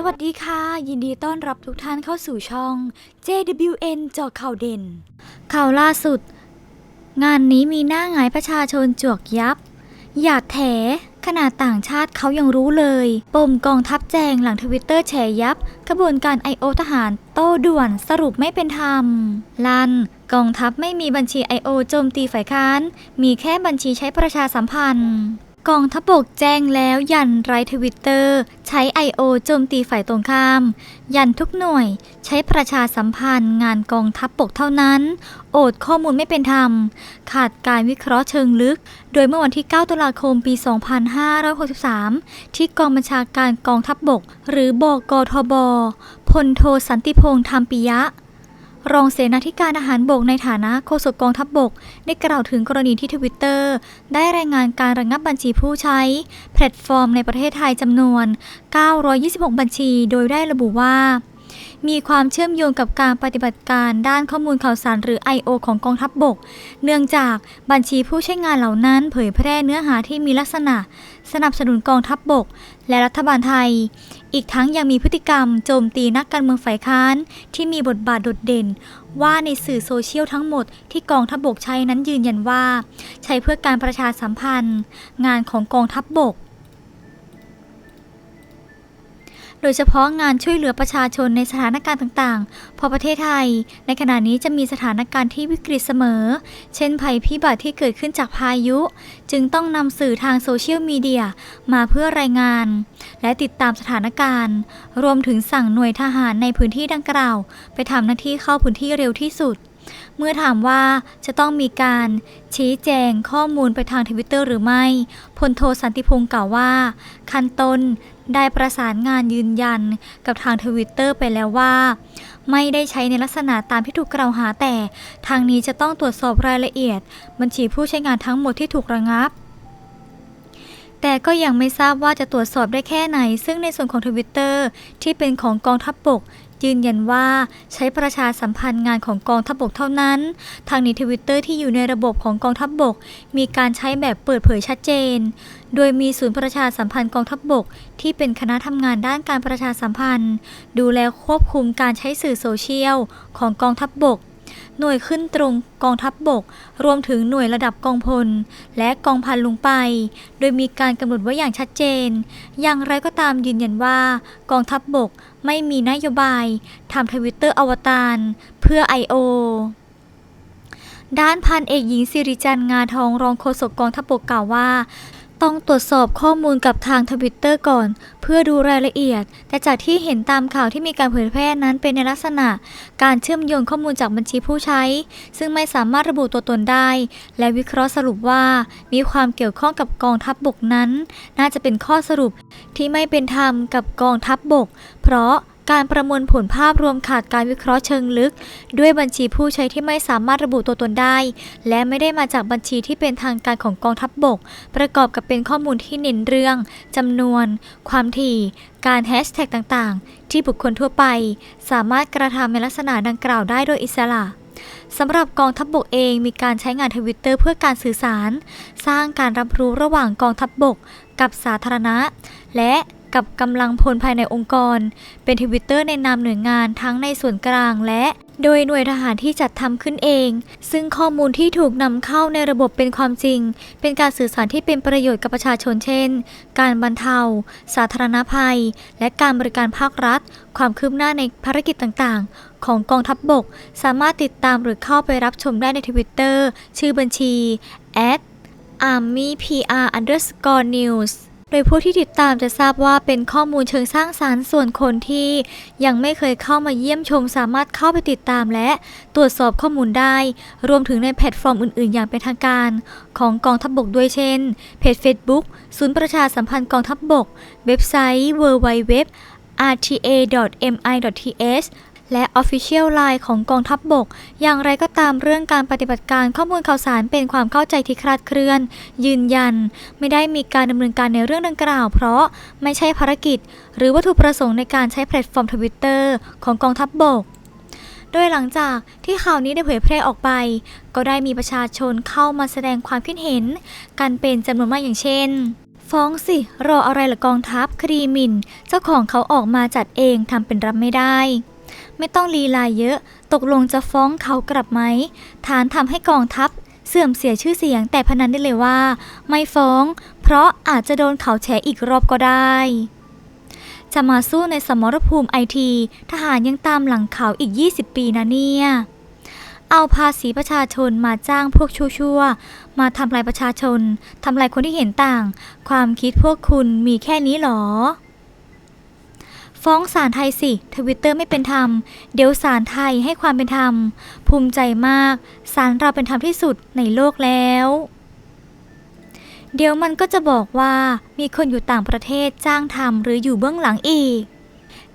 สวัสดีค่ะ ยินดีต้อนรับทุกท่านเข้าสู่ช่อง JWN เจาะข่าวเด่น ข่าวล่าสุด งานนี้มีหน้าหงายประชาชนจวกยับ หยาดแถ ขนาดต่างชาติเขายังรู้เลย ปมกองทัพแจงหลังทวิตเตอร์แฉยับ ขบวนการ I.O. ทหารโต้ด่วนสรุปไม่เป็นธรรม ลัน กองทัพไม่มีบัญชี I.O. โจมตีฝ่ายค้าน มีแค่บัญชีใช้ประชาสัมพันธ์ กองทัพบกแจ้งแล้วยันไรทวิตเตอร์ ใช้ I.O. โจมตีฝ่ายตรงข้าม ยันทุกหน่วย ใช้ประชาสัมพันธ์งานกองทัพบกเท่านั้น โอดข้อมูลไม่เป็นธรรม ขาดการวิเคราะห์เชิงลึก โดยเมื่อวันที่ 9 ตุลาคมปี 2563 ที่กองบัญชาการกองทัพบก หรือบกทบพลโทสันติพงษ์ธรรมปิยะ รองเสนาธิการทหารบกในฐานะโฆษกกองทัพบบก ได้กล่าวถึงกรณีที่ทวิตเตอร์ได้รายงานการระงับบัญชีผู้ใช้ แพลตฟอร์มในประเทศไทยจำนวน 926 บัญชี โดยได้ระบุว่ามีความเชื่อมโยงกับการปฏิบัติการด้านข้อมูลข่าวสารหรือ I.O. ของกองทัพบบก เนื่องจากบัญชีผู้ใช้งานเหล่านั้นเผยแพร่เนื้อหาที่มีลักษณะ สนับสนุนกองทัพบบก และรัฐบาลไทย อีกทั้งยังมีพฤติกรรมโจมตีนักการเมืองฝ่ายค้านที่มีบทบาทโดดเด่น ว่าในสื่อโซเชียลทั้งหมดที่กองทัพบบกใช้นั้นยืนยันว่า ใช้เพื่อการประชาสัมพันธ์ งานของกองทัพบบก โดยเฉพาะงานช่วยเหลือประชาชนในสถานการณ์ต่างๆ เพอประเทศไทย ในขณะนี้จะมีสถานการณ์ที่วิกฤตเสมอ เช่นภัยพิบัติที่เกิดขึ้นจากพายุ จึงต้องนำสื่อทางโซเชียลมีเดียมาเพื่อรายงาน และติดตามสถานการณ์ รวมถึงสั่งหน่วยทหารในพื้นที่ดังกล่าว ไปทำหน้าที่เข้าพื้นที่เร็วที่สุด เมื่อถามว่าจะต้องมีการชี้แจงข้อมูลไปทางทวิตเตอร์หรือไม่ พลโทสันติพงศ์กล่าวว่าขั้นต้นได้ประสานงานยืนยันกับทางทวิตเตอร์ไปแล้วว่า ไม่ได้ใช้ในลักษณะตามที่ถูกกล่าวหาแต่ ทางนี้จะต้องตรวจสอบรายละเอียด บัญชีผู้ใช้งานทั้งหมดที่ถูกระงับแต่ก็ยังไม่ทราบว่าจะตรวจสอบได้แค่ไหน ซึ่งในส่วนของทวิตเตอร์ที่เป็นของกองทัพบบก ยืนยันว่าใช้ประชาสัมพันธ์งานของกองทัพบบกเท่านั้น ทางนี้ทวิตเตอร์ที่อยู่ในระบบของกองทัพบบก มีการใช้แบบเปิดเผยชัดเจน โดยมีศูนย์ประชาสัมพันธ์กองทัพบบก ที่เป็นคณะทำงานด้านการประชาสัมพันธ์ ดูแลควบคุมการใช้สื่อโซเชียลของกองทัพบบก หน่วยขึ้นตรงกองทัพบบก รวมถึงหน่วยระดับกองพล และกองพันลงไป โดยมีการกำหนดไว้อย่างชัดเจน อย่างไรก็ตามยืนยันว่า กองทัพบบกไม่มีนโยบายทำทวิตเตอร์อวตารเพื่อ I.O. ด้านพันเอกหญิงสิริจันทร์งาทองรองโฆษกกองทัพบกกล่าวว่า ต้องตรวจสอบข้อมูลกับทางทวิตเตอร์ก่อน เพื่อดูรายละเอียด แต่จากที่เห็นตามข่าวที่มีการเผยแพร่นั้นเป็นในลักษณะ การเชื่อมโยงข้อมูลจากบัญชีผู้ใช้ ซึ่งไม่สามารถระบุตัวตนได้ และวิเคราะห์สรุปว่า มีความเกี่ยวข้องกับกองทัพบบกนั้น น่าจะเป็นข้อสรุปที่ไม่เป็นธรรมกับกองทัพบบก เพราะ การประมวลผลภาพรวมขาดการวิเคราะห์เชิงลึก ด้วยบัญชีผู้ใช้ที่ไม่สามารถระบุตัวตนได้ และไม่ได้มาจากบัญชีที่เป็นทางการของกองทัพบบก ประกอบกับเป็นข้อมูลที่เน้นเรื่องจำนวน ความถี่ การแฮชแท็กต่างๆ ที่บุคคลทั่วไป สามารถกระทำในลักษณะดังกล่าวได้โดยอิสระสำหรับกองทัพบบกเองมีการใช้งานทวิตเตอร์เพื่อการสื่อสาร สร้างการรับรู้ระหว่างกองทัพบบกกับสาธารณะ และ กับกำลังพลภายในองค์กร เป็นทวิตเตอร์ในนามหน่วยงานทั้งในส่วนกลางและโดยหน่วยทหารที่จัดทำขึ้นเอง ซึ่งข้อมูลที่ถูกนำเข้าในระบบเป็นความจริง เป็นการสื่อสารที่เป็นประโยชน์กับประชาชนเช่น การบรรเทา สาธารณภัย และการบริการภาครัฐ ความคืบหน้าในภารกิจต่างๆ ของกองทัพบบก สามารถติดตามหรือเข้าไปรับชมได้ในทวิตเตอร์ชื่อบัญชี @armypr underscore news โดยผู้ที่ติดตามจะทราบว่าเป็นข้อมูลเชิงสร้างสารรค์ส่วนคนที่ยังไม่เคยเข้ามาเยี่ยมชมสามารถเข้าไปติดตามและตรวจสอบข้อมูลได้ รวมถึงในแพลตฟอร์มอื่น ๆ อย่างเป็นทางการ ของกองทัพบบกด้วยเช่น เพจ Facebook ศูนย์ประชาสัมพันธ์กองทัพบบก เว็บไซต์ www rta.mi.th และ Official Line ของกองทัพบบก อย่างไรก็ตามเรื่องการปฏิบัติการข้อมูลข่าวสารเป็นความเข้าใจที่คลาดเคลื่อน ยืนยัน ไม่ได้มีการดำเนินการในเรื่องดังกล่าว เพราะไม่ใช่ภารกิจ หรือวัตถุประสงค์ในการใช้แพลตฟอร์มทวิตเตอร์ของกองทัพบบกโดยหลังจากที่ข่าวนี้ได้เผยแพร่ออกไป ก็ได้มีประชาชนเข้ามาแสดงความคิดเห็น กันเป็นจำนวนมากอย่างเช่น ฟ้องสิ รออะไรล่ะกองทัพคดีหมินเจ้าของเขาออกมาจัดเองทำเป็นรับไม่ได้ ไม่ต้องลีลาเยอะ ตกลงจะฟ้องเขากลับไหมฐานทำให้กองทัพเสื่อมเสียชื่อเสียงแต่พนันได้เลยว่า ไม่ฟ้อง เพราะอาจจะโดนเขาแฉอีกรอบก็ได้ จะมาสู้ในสมรภูมิไอที ทหารยังตามหลังเขาอีก 20 ปีนะเนี่ย เอาภาษีประชาชนมาจ้างพวกชั่วๆ มาทำลายประชาชน ทำลายคนที่เห็นต่าง ความคิดพวกคุณมีแค่นี้หรอ ฟ้องศาลไทยสิ ทวิตเตอร์ไม่เป็นธรรม เดี๋ยวศาลไทยให้ความเป็นธรรม ภูมิใจมาก ศาลเราเป็นธรรมที่สุดในโลกแล้ว เดี๋ยวมันก็จะบอกว่ามีคนอยู่ต่างประเทศจ้างทำหรืออยู่เบื้องหลังอีก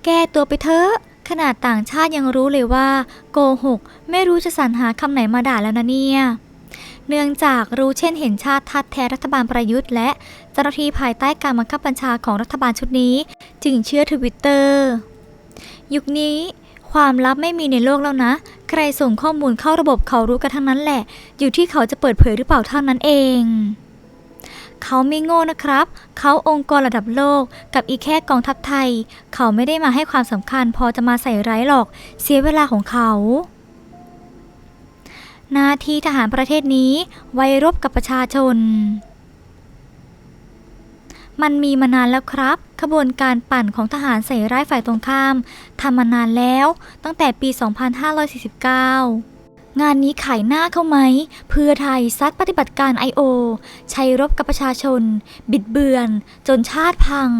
แก้ตัวไปเถอะ ขนาดต่างชาติยังรู้เลยว่า โกหก ไม่รู้จะสรรหาคำไหนมาด่าแล้วนะเนี่ย เนื่องจากรู้เช่นเห็นชาติทัดแท้รัฐบาลประยุทธ์และเจ้าหน้าที่ภายใต้การบังคับบัญชาของรัฐบาลชุดนี้ จึงเชื่อทวิตเตอร์ยุคนี้ความลับไม่มีในโลกแล้วนะ ใครส่งข้อมูลเข้าระบบเขารู้กันทั้งนั้นแหละ อยู่ที่เขาจะเปิดเผยหรือเปล่าเท่านั้นเอง เขาไม่โง่นะครับ เขาองค์กรระดับโลกกับอีแค่กองทัพไทย เขาไม่ได้มาให้ความสำคัญพอจะมาใส่ร้ายหรอก เสียเวลาของเขา หน้าที่ทหารประเทศนี้ไว้รบกับประชาชน มันมีมานานแล้วครับ ขบวนการปั่นของทหารใส่ร้ายฝ่ายตรงข้ามทำมานานแล้วตั้งแต่ปี 2549 งานนี้ขายหน้าเข้าไหม เพื่อไทยซัดปฏิบัติการ I.O. ใช้รบกับประชาชน บิดเบือน จนชาติพัง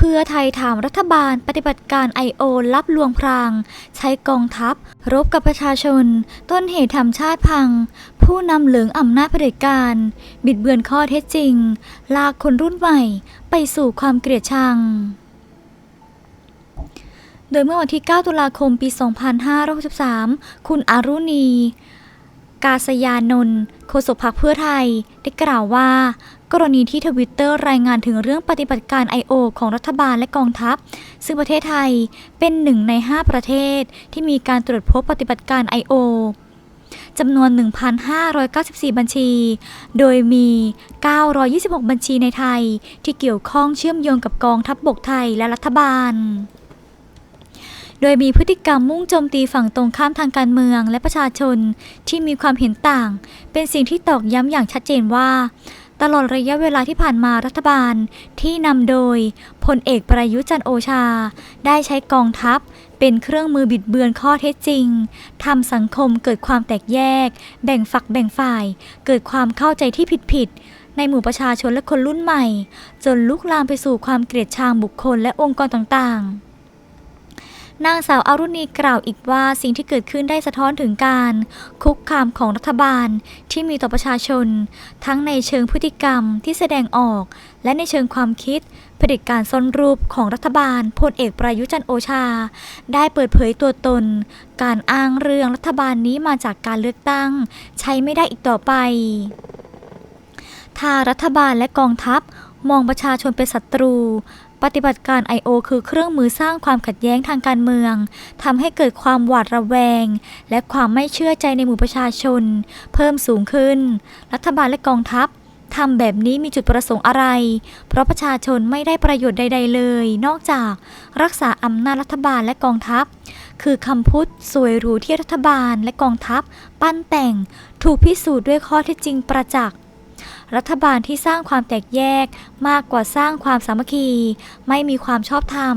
เพื่อไทยถามรัฐบาลปฏิบัติการ I.O. ลับลวงพราง ใช้กองทัพ รบกับประชาชน ต้นเหตุทำชาติพัง ผู้นำเหลืองอำนาจเผด็จการ บิดเบือนข้อเท็จจริง ลากคนรุ่นใหม่ ไปสู่ความเกลียดชังโดยเมื่อวันที่ 9 ตุลาคม ปี 2563 คุณอารุณี กาศยานนท์โฆษกพรรคเพื่อไทย ได้กล่าวว่า กรณีที่ทวิตเตอร์รายงานถึงเรื่องปฏิบัติการ I.O. ของรัฐบาลและกองทัพ ซึ่งประเทศไทยเป็นหนึ่งใน 5 ประเทศที่มีการตรวจพบปฏิบัติการ I.O. จำนวน 1,594 บัญชี โดยมี 926 บัญชีในไทย ที่เกี่ยวข้องเชื่อมโยงกับกองทัพบบกไทยและรัฐบาล โดยมีพฤติกรรมมุ่งโจมตีฝั่งตรงข้ามทางการเมืองและประชาชนที่มีความเห็นต่าง เป็นสิ่งที่ตอกย้ำอย่างชัดเจนว่า ตลอดระยะเวลาที่ผ่านมารัฐบาลที่นำโดยพลเอกประยุจันโอชา ได้ใช้กองทัพเป็นเครื่องมือบิดเบือนข้อเท็จจริง ทำสังคมเกิดความแตกแยก แบ่งฝักแบ่งฝ่าย เกิดความเข้าใจที่ผิดๆ ในหมู่ประชาชนและคนรุ่นใหม่ จนลุกลามไปสู่ความเกลียดชังบุคคลและองค์กรต่างๆ นางสาวอารุณีกล่าวอีกว่าสิ่งที่เกิดขึ้นได้สะท้อนถึงการ คุกคามของรัฐบาลที่มีต่อประชาชน ทั้งในเชิงพฤติกรรมที่แสดงออก และในเชิงความคิดเผด็จการซ่อนรูปของรัฐบาลพลเอกประยุจันโอชา ได้เปิดเผยตัวตน การอ้างเรื่องรัฐบาลนี้มาจากการเลือกตั้ง ใช้ไม่ได้อีกต่อไปถ้ารัฐบาลและกองทัพมองประชาชนเป็นศัตรู ปฏิบัติการ I.O. คือเครื่องมือสร้างความขัดแย้งทางการเมืองทำให้เกิดความหวาดระแวง และความไม่เชื่อใจในหมู่ประชาชน เพิ่มสูงขึ้น รัฐบาลและกองทัพทำแบบนี้มีจุดประสงค์อะไร เพราะประชาชนไม่ได้ประโยชน์ใด ๆ เลย นอกจากรักษาอำนาจรัฐบาลและกองทัพ คือคำพูดสวยหรูที่รัฐบาลและกองทัพ ปั้นแต่ง ถูกพิสูจน์ด้วยข้อเท็จจริงประจักษ์ รัฐบาลที่สร้างความแตกแยกมากกว่าสร้างความสามัคคี ไม่มีความชอบธรรม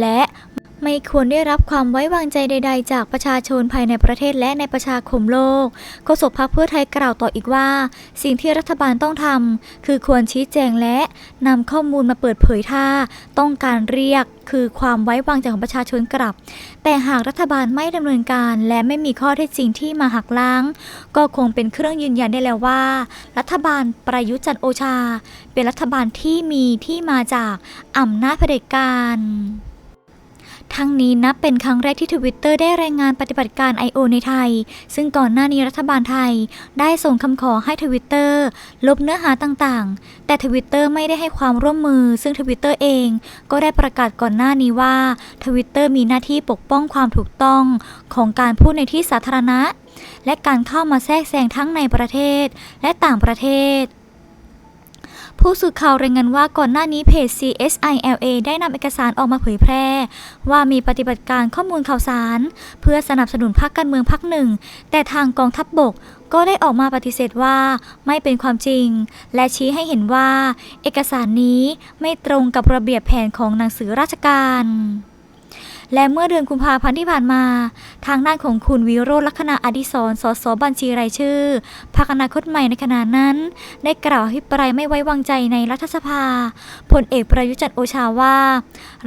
และ ไม่ควรได้รับความไว้วางใจใด ๆ จากประชาชนภายในประเทศและในประชาคมโลกโฆษกพรรคเพื่อไทยกล่าวต่ออีกว่า สิ่งที่รัฐบาลต้องทำคือควรชี้แจงและนำข้อมูลมาเปิดเผยถ้าต้องการเรียกคือความไว้วางใจของประชาชนกลับ แต่หากรัฐบาลไม่ดำเนินการ และไม่มีข้อเท็จจริงที่มาหักล้าง ก็คงเป็นเครื่องยืนยันได้แล้วว่า รัฐบาลประยุทธ์จันโอชา เป็นรัฐบาลที่มีที่มาจากอำนาจเผด็จการ ทั้งนี้นับเป็นครั้งแรกที่ทวิตเตอร์ได้รายงานปฏิบัติการ I.O. ในไทย ซึ่งก่อนหน้านี้รัฐบาลไทย ได้ส่งคำขอให้ทวิตเตอร์ลบเนื้อหาต่างๆ แต่ทวิตเตอร์ไม่ได้ให้ความร่วมมือ ซึ่งทวิตเตอร์เองก็ได้ประกาศก่อนหน้านี้ว่าทวิตเตอร์มีหน้าที่ปกป้องความถูกต้องของการพูดในที่สาธารณะ และการเข้ามาแทรกแซงทั้งในประเทศและต่างประเทศ ผู้สื่อข่าวรายงานว่าก่อนหน้านี้เพจ CSILA ได้นำเอกสารออกมาเผยแพร่ ว่ามีปฏิบัติการข้อมูลข่าวสาร เพื่อสนับสนุนพรรคการเมืองพรรคหนึ่ง แต่ทางกองทัพบบกก็ได้ออกมาปฏิเสธว่าไม่เป็นความจริง และชี้ให้เห็นว่า เอกสารนี้ไม่ตรงกับระเบียบแผนของหนังสือราชการ และเมื่อเดือนกุมภาพันธ์ที่ผ่านมา ทางด้านของคุณวิโรจน์ลักษณะอดิศรสสบัญชีรายชื่อพรรคอนาคตใหม่ในขณะนั้น ได้กล่าวอภิปรายไม่ไว้วางใจในรัฐสภาพลเอกประยุจันทร์โอชาว่า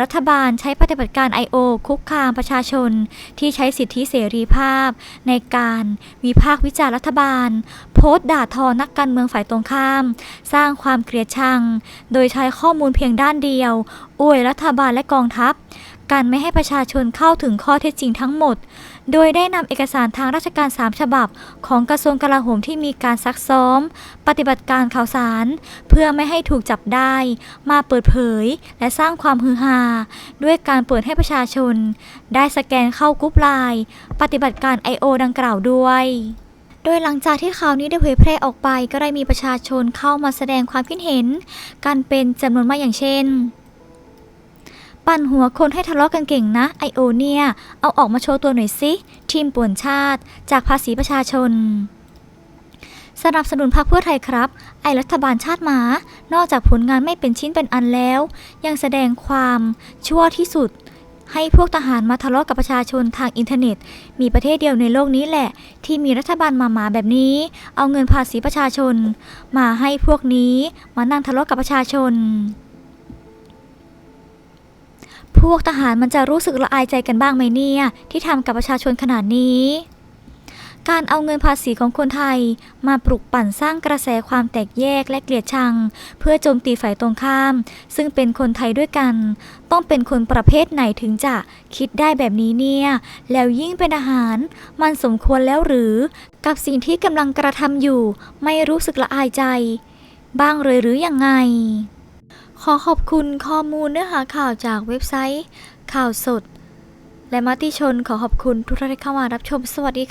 รัฐบาลใช้ปฏิบัติการ I.O. คุกคามประชาชน ที่ใช้สิทธิเสรีภาพ ในการวิพากษ์วิจารณ์รัฐบาล โพสต์ด่าทอนักการเมืองฝ่ายตรงข้าม สร้างความเกลียดชัง โดยใช้ข้อมูลเพียงด้านเดียว อวยรัฐบาลและกองทัพ การไม่ให้ประชาชนเข้าถึงข้อเท็จจริงทั้งหมด โดยได้นำเอกสารทางราชการ 3 ฉบับ ของกระทรวงกลาโหมที่มีการซักซ้อม ปฏิบัติการข่าวสาร เพื่อไม่ให้ถูกจับได้ มาเปิดเผย และสร้างความฮือฮา ด้วยการเปิดให้ประชาชน ได้สแกนเข้ากรุ๊ปไลน์ปฏิบัติการ I.O. ดังกล่าวด้วยโดยหลังจากที่ข่าวนี้ได้เผยแพร่ออกไปก็ได้มีประชาชนเข้ามาแสดงความคิดเห็น กันเป็นจำนวนมากอย่างเช่น ปั่นหัวคนให้ทะเลาะกันเก่งนะไอโอเนี่ย เอาออกมาโชว์ตัวหน่อยสิ ทีมป่วนชาติ จากภาษีประชาชน สนับสนุนพรรคเพื่อไทยครับ ไอรัฐบาลชาติหมา นอกจากผลงานไม่เป็นชิ้นเป็นอันแล้ว ยังแสดงความชั่วที่สุด ให้พวกทหารมาทะเลาะกับประชาชนทางอินเทอร์เน็ต มีประเทศเดียวในโลกนี้แหละ ที่มีรัฐบาลมาหมาแบบนี้ เอาเงินภาษีประชาชน มาให้พวกนี้มานั่งทะเลาะกับประชาชน พวกทหารมันจะรู้สึกละอายใจกันบ้างไหมเนี่ย ที่ทำกับประชาชนขนาดนี้ การเอาเงินภาษีของคนไทย มาปลุกปั่นสร้างกระแสความแตกแยกและเกลียดชัง เพื่อโจมตีฝ่ายตรงข้าม ซึ่งเป็นคนไทยด้วยกัน ต้องเป็นคนประเภทไหนถึงจะคิดได้แบบนี้เนี่ย แล้วยิ่งเป็นอาหาร มันสมควรแล้วหรือ กับสิ่งที่กำลังกระทำอยู่ ไม่รู้สึกละอายใจ บ้างเลยหรือยังไง ขอขอบคุณข้อมูลเนื้อหาข่าวจากเว็บไซต์ ข่าวสด และมติชนขอขอบคุณทุกท่านที่เข้ามารับชมสวัสดีค่ะ